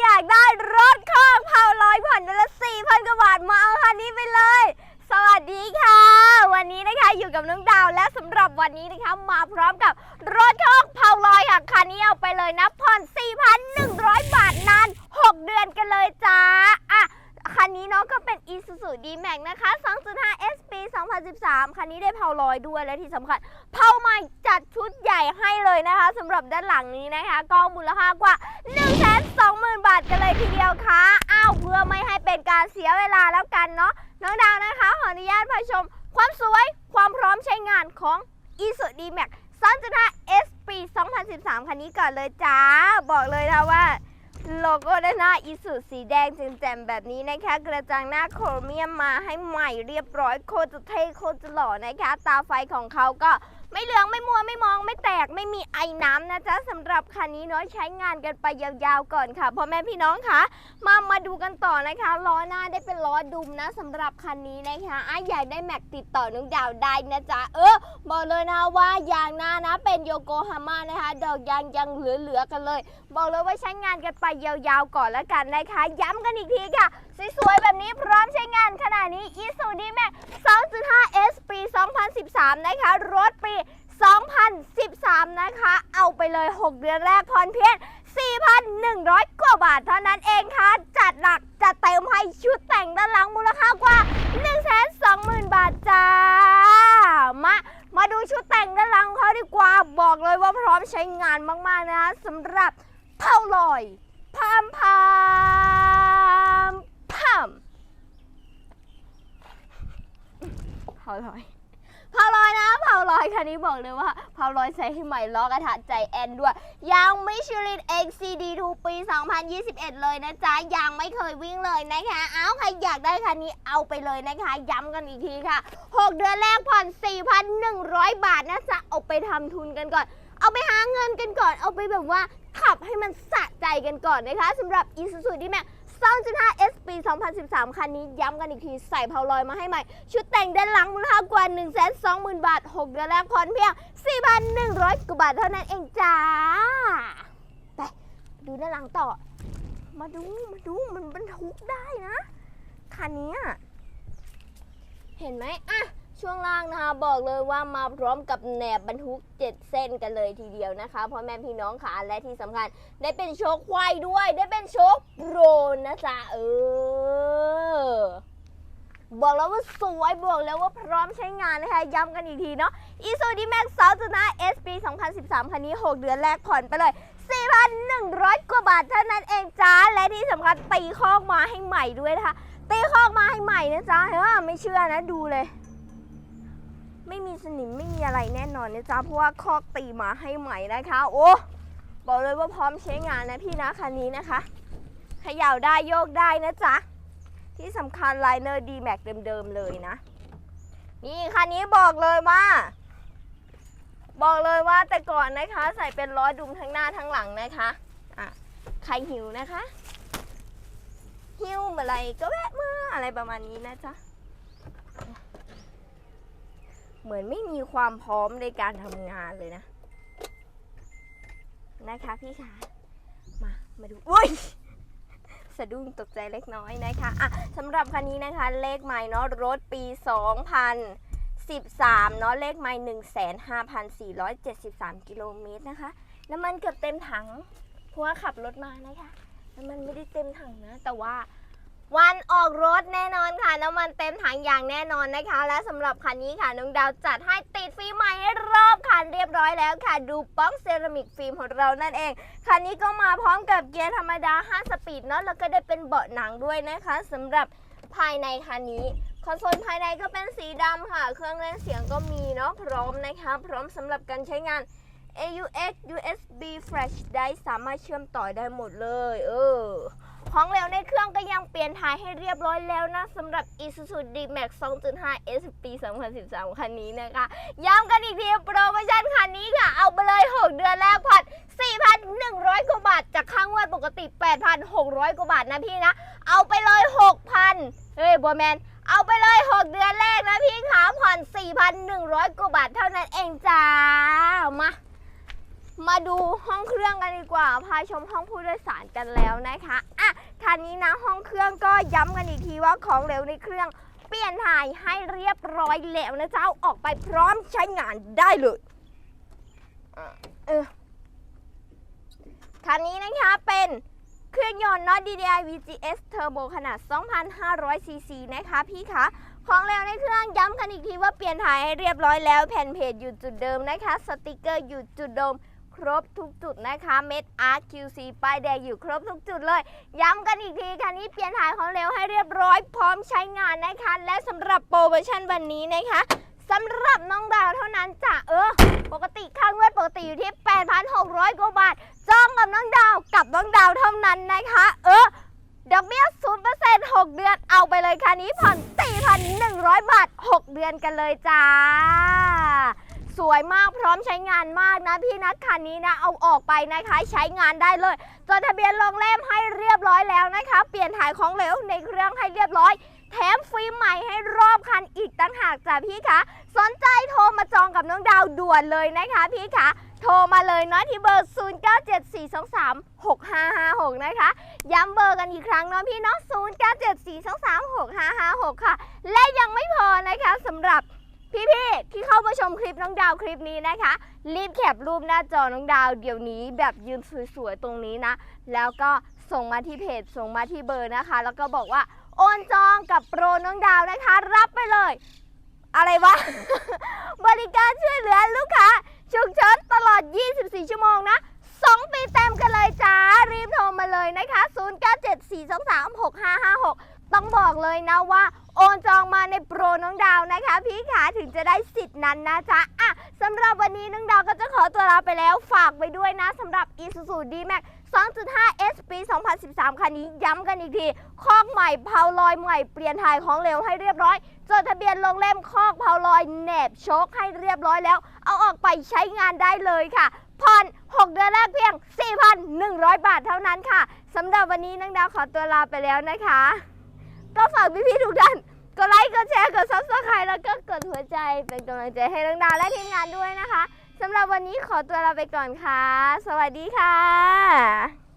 อยากได้รถคอกเผาลอยผ่อนเดือนละ4,000กว่าบาทมาเอาคันนี้ไปเลย สวัสดีค่ะ วันนี้นะคะอยู่กับน้องดาวและสำหรับวันนี้นะคะมาพร้อมกับรถคอกเผาลอยค่ะคันนี้เอาไปเลยนะผ่อน4,100 บาทนาน 6 เดือนกันเลยจ้าอะคันนี้เนาะก็เป็น Isuzu D-Max นะคะ 2.5 SP 2013 คันนี้ได้เผาลอยด้วยและที่สำคัญ เผาใหม่จัดชุดใหญ่ให้เลยนะคะสำหรับด้านหลังนี้นะคะ ก็มูลค่ากว่า 1 0 0 0 0 กันเลยทีเดียวค่ะ อ้าวเพื่อไม่ให้เป็นการเสียเวลาแล้วกันเนาะ น้องดาวนะคะ ขออนุญาตพาชม ความสวย ความพร้อมใช้งานของ Isuzu D-Max 3.5 SP 2013 คันนี้ก่อนเลยจ้า บอกเลยนะว่าโลโก้ด้านหน้าอิสุสีแดงแจ่มๆแบบนี้นะคะ กระจังหน้าโครเมียมมาให้ใหม่เรียบร้อยโคตรจะเท่โคตรจะหล่อนะคะ ตาไฟของเขาก็ ไม่เหลืองไม่มัวไม่มองไม่แตกไม่มีไอ้น้ำนะจ๊ะสำหรับคันนี้เนาะใช้งานกันไปยาวๆก่อนค่ะพ่อแม่พี่น้องคะมามาดูกันต่อนะคะล้อหน้าได้เป็นล้อดุมนะสำหรับคันนี้นะคะอะอยากได้แม็กติดต่อน้องดาวได้นะจ๊ะเออบอกเลยนะว่ายางหน้านะเป็นโยโกฮาม่านะคะดอกยางยังเหลือๆกันเลย บอกเลยว่าใช้งานกันไปยาวๆก่อนแล้วกันนะคะ ย้ำกันอีกทีค่ะสวยๆแบบนี้พร้อมใช้งานขนาดนี้ i s u d m a x 2.5 S ปี 2013 นะคะรถปี 2013 นะคะ เอาไปเลย 6 เดือนแรกผ่อนเพียง4,100 กว่าบาทเท่านั้นเองค่ะ จัดหนักจัดเต็มให้ชุดแต่งด้านหลังมูลค่ากว่า 120,000 บาทจ้า มามาดูชุดแต่งด้านหลังเขาดีกว่า บอกเลยว่าพร้อมใช้งานมากๆนะคะสำหรับเผาลอยพามพามพามเผาลอยเผาลอยนะ เผาลอยคันนี้บอกเลยว่าเผาลอยใส่ให้ใหม่ล้อกระถาใจแอนด้วย ยางมิชลิน XCD2 ปี 2021 เลยนะจ๊ะยางไม่เคยวิ่งเลยนะคะ เอาใครอยากได้คันนี้เอาไปเลยนะคะ ย้ำกันอีกทีค่ะ 6 เดือนแรกผ่อน 4,100 บาทนะจ๊ะเอาไปทำทุนกันก่อน เอาไปหาเงินกันก่อน เอาไปแบบว่าขับให้มันสะใจกันก่อนนะคะสำหรับ Isuzu D-Max 2.5 S ปี 2013 คันนี้ย้ำกันอีกทีใส่เพาลอยมาให้ใหม่ ชุดแต่งด้านหลังมูลค่ากว่า 120,000 บาท 6 เดือนแรกผ่อนเพียง 4,100กว่าบาทเท่านั้นเองจ้า ไปดูด้านหลังต่อ มาดู มาดู มันบรรทุกได้นะ คันนี้เห็นไหมอะ ช่วงล่างนะคะบอกเลยว่ามาพร้อมกับแหนบบรรทุก 7 เส้นกันเลยทีเดียวนะคะพ่อแม่พี่น้องค่ะและที่สำคัญ ได้เป็นโชคควายด้วย ได้เป็นโชคโปรนะจ๊ะเออบอกแล้วว่าสวยบอกแล้วว่าพร้อมใช้งานนะคะ ย้ำกันอีกทีเนาะ i s u d Max 2.5 S ปี2013 คันนี้ 6 เดือนแรกผ่อนไปเลย 4,100 กว่าบาทเท่านั้นเองจ้า และที่สำคัญตีคอกมาให้ใหม่ด้วยนะคะ ตีคอกมาให้ใหม่นะจ๊ะเห็นว่าไม่เชื่อนะดูเลย ไม่มีสนิมไม่มีอะไรแน่นอนนะจ๊ะเพราะว่าคอกตีมาให้ใหม่นะคะ โอ้บอกเลยว่าพร้อมใช้งานนะพี่นะคันนี้นะคะเขย่าได้โยกได้นะจ๊ะที่สำคัญไลเนอร์ดีแม็กเดิมๆเลยนะนี่คันนี้บอกเลยว่าบอกเลยว่าแต่ก่อนนะคะ ใส่เป็นล้อดุมทั้งหน้าทั้งหลังนะคะอะใครหิวนะคะ หิวเมื่อไรก็แวะมาอะไรประมาณนี้นะจ๊ะ เหมือนไม่มีความพร้อมในการทำงานเลยนะ นะคะพี่คะมา มาดูอุ้ยสะดุ้งตกใจเล็กน้อยนะคะอะสำหรับคันนี้นะคะ เลขใหม่เนาะรถปี 2013 เนาะเลขใหม่ 15,473 กิโลเมตรนะคะ น้ำมันเกือบเต็มถังเพราะว่าขับรถมานะคะ น้ำมันไม่ได้เต็มถังนะ แต่ว่า วันออกรถแน่นอนค่ะ น้ำมันเต็มถังอย่างแน่นอนนะคะ และสำหรับคันนี้ค่ะน้องดาวจัดให้ติดฟิล์มใหม่ให้รอบคันเรียบร้อยแล้วค่ะ ดูป้องเซรามิกฟิล์มของเรานั่นเอง คันนี้ก็มาพร้อมกับเกียร์ธรรมดา 5 สปีดเนาะแล้วก็ได้เป็นเบาะหนังด้วยนะคะสำหรับภายในคันนี้คอนโซลภายในก็เป็นสีดำค่ะ เครื่องเล่นเสียงก็มีเนาะพร้อมนะคะ พร้อมสำหรับการใช้งาน AUX USB Flash ได้สามารถเชื่อมต่อได้หมดเลย เออ ของเหลวในเครื่องก็ยังเปลี่ยนถ่ายให้เรียบร้อยแล้วนะสำหรับ Isuzu D-Max 2.5 S ปี 2013 คันนี้นะคะ ย้ำกันอีกทีโปรโมชั่นคันนี้ค่ะ เอาไปเลย 6 เดือนแรกผ่อน4,100 กว่าบาท จากค่างวดปกติ 8,600 กว่าบาทนะพี่นะ เอาไปเลย 6,000 เฮ้ยบัวแมนเอาไปเลย 6 เดือนแรกนะพี่ขาผ่อน 4,100 กว่าบาทเท่านั้นเองจ้า มา มาดูห้องเครื่องกันดีกว่า พาชมห้องผู้โดยสารกันแล้วนะคะ อะ คันนี้นะห้องเครื่องก็ย้ำกันอีกทีว่าของเหลวในเครื่องเปลี่ยนถ่ายให้เรียบร้อยแล้วนะเจ้าออกไปพร้อมใช้งานได้เลยเออคันนี้นะคะเป็นเครื่องยนต์ Not DDI VGS Turbo ขนาด 2,500 cc นะคะพี่คะ ของแล้วในเครื่องย้ำกันอีกทีว่าเปลี่ยนถ่ายให้เรียบร้อยแล้ว แผ่นเพจอยู่จุดเดิมนะคะ สติกเกอร์อยู่จุดเดิม ครบทุกจุดนะคะเม็ด RQC ป้ายแดงอยู่ครบทุกจุดเลย ย้ำกันอีกทีคันนี้เปลี่ยนถ่ายของเร็วให้เรียบร้อยพร้อมใช้งานนะคะ และสำหรับโปรโมชั่นวันนี้นะคะสำหรับน้องดาวเท่านั้นจ้ะเออ ปกติค่างวดปกติอยู่ที่ 8,600 กว่าบาทจองกับน้องดาวกับน้องดาวเท่านั้นนะคะ เออดอกเบี้ย0% 6 เดือนเอาไปเลยคันนี้ผ่อน 4,100 บาท 6 เดือนกันเลยจ้า วยมากพร้อมใช้งานมากนะพี่นัดคันนี้นะเอาออกไปนะคะ ใช้งานได้เลยจดทะเบียนลงเล่มให้เรียบร้อยแล้วนะคะ เปลี่ยนถ่ายของเหลวในเครื่องให้เรียบร้อย แถมฟิล์มใหม่ให้รอบคันอีกตั้งหากจ้ะพี่คะสนใจโทรมาจองกับน้องดาวด่วนเลยนะคะพี่คะโทรมาเลยเนาะที่เบอร์ 0974236556 นะคะ ย้ำเบอร์กันอีกครั้งเนาะพี่เนาะ0974236556 ค่ะ และยังไม่พอนะคะสำหรับพี่ๆที่ มาชมคลิปน้องดาวคลิปนี้นะคะ รีบแคปรูปหน้าจอน้องดาวเดี๋ยวนี้แบบยืนสวยๆตรงนี้นะ แล้วก็ส่งมาที่เพจส่งมาที่เบอร์นะคะ แล้วก็บอกว่าโอนจองกับโปรน้องดาวนะคะ รับไปเลย อะไรวะ บริการช่วยเหลือลูกค้าฉุกเฉินตลอด 24 ชั่วโมงนะ 2 ปีเต็มกันเลยจ้า รีบโทรมาเลยนะคะ 0974236556 ต้องบอกเลยนะว่า โอนจองมาในโปรน้องดาวนะคะ พี่ขาถึงจะได้สิทธิ์นั้นนะจ๊ะอะสำหรับวันนี้น้องดาวก็จะขอตัวลาไปแล้วฝากไว้ด้วยนะสำหรับ Isuzu D-Max 2.5 S ปี 2013 คันนี้ย้ำกันอีกที คอกใหม่เผาลอยใหม่เปลี่ยนถ่ายของเหลวให้เรียบร้อย จดทะเบียนลงเล่มคอกเผาลอยแหนบโชคให้เรียบร้อยแล้ว เอาออกไปใช้งานได้เลยค่ะผ่อน6 เดือนแรกเพียง 4,100 บาทเท่านั้นค่ะสำหรับวันนี้น้องดาวขอตัวลาไปแล้วนะคะ ก็ฝากพี่ๆทุกท่านกดไลค์กดแชร์กดซับสไครต์แล้วก็กดหัวใจเป็นกำลังใจให้น้องดาวและทีมงานด้วยนะคะสำหรับวันนี้ขอตัวลาไปก่อนค่ะ สวัสดีค่ะ